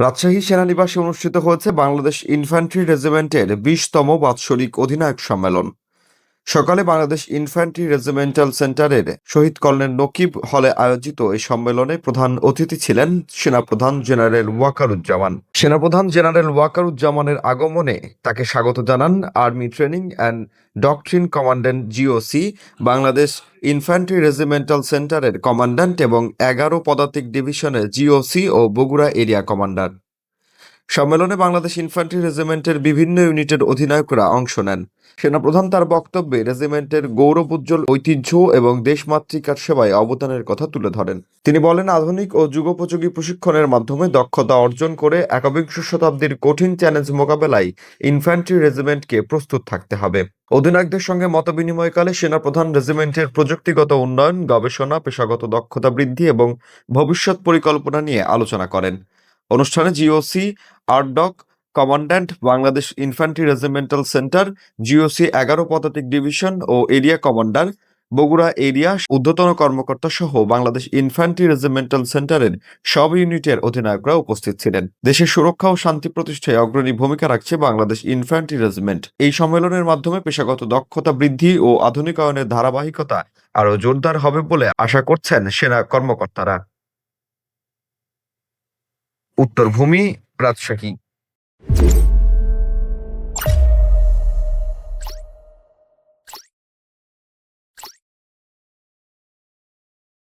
রাজশাহী সেনানিবাসে অনুষ্ঠিত হয়েছে বাংলাদেশ ইনফ্যান্ট্রি রেজিমেন্টের বিশতম বাৎসরিক অধিনায়ক সম্মেলন। সকালে বাংলাদেশ ইনফ্যান্ট্রি রেজিমেন্টাল সেন্টারের শহীদ কর্নেল নকিব হলে আয়োজিত এই সম্মেলনে প্রধান অতিথি ছিলেন সেনাপ্রধান জেনারেল ওয়াকারুজ্জামান। সেনাপ্রধান জেনারেল ওয়াকারুজ্জামানের আগমনে তাকে স্বাগত জানান army training and doctrine commandant GOC, Bangladesh infantry regimental সেন্টারের কমান্ড্যান্ট এবং এগারো পদাতিক ডিভিশনের জিওসি ও বগুড়া এরিয়া কমান্ডার। সম্মেলনে বাংলাদেশ ইনফ্যান্ট্রি রেজিমেন্টের বিভিন্ন ইউনিটের অধিনায়করা অংশ নেন। সেনাপ্রধান তার বক্তব্যে রেজিমেন্টের গৌরব, উজ্জ্বল ঐতিহ্য এবং দেশমাতৃকার সেবায় অবদানের কথা তুলে ধরেন। তিনি বলেন, আধুনিক ও যুগোপযোগী প্রশিক্ষণের মাধ্যমে দক্ষতা অর্জন করে একবিংশ শতাব্দীর কঠিন চ্যালেঞ্জ মোকাবেলায় ইনফ্যান্ট্রি রেজিমেন্টকে প্রস্তুত থাকতে হবে। অধিনায়কদের সঙ্গে মতবিনিময়কালে সেনাপ্রধান রেজিমেন্টের প্রযুক্তিগত উন্নয়ন, গবেষণা, পেশাগত দক্ষতা বৃদ্ধি এবং ভবিষ্যৎ পরিকল্পনা নিয়ে আলোচনা করেন। অনুষ্ঠানে GOC ARTDOC commandant Bangladesh infantry regimental centre GOC এগারো পদাতিক ডিভিশন ও এরিয়া কমান্ডার, বগুড়া এরিয়া ঊর্ধ্বতন কর্মকর্তা সহ বাংলাদেশ ইনফ্যান্ট্রি রেজিমেন্টাল সেন্টারের সব ইউনিটের অধিনায়করা উপস্থিত ছিলেন। দেশের সুরক্ষা ও শান্তি প্রতিষ্ঠায় অগ্রণী ভূমিকা রাখছে বাংলাদেশ ইনফ্যান্ট্রি রেজিমেন্ট এই সম্মেলনের মাধ্যমে পেশাগত দক্ষতা বৃদ্ধি ও আধুনিকায়নের ধারাবাহিকতা আরও জোরদার হবে বলে আশা করছেন সেনা কর্মকর্তারা। উত্তরভূমি রাজশাহী।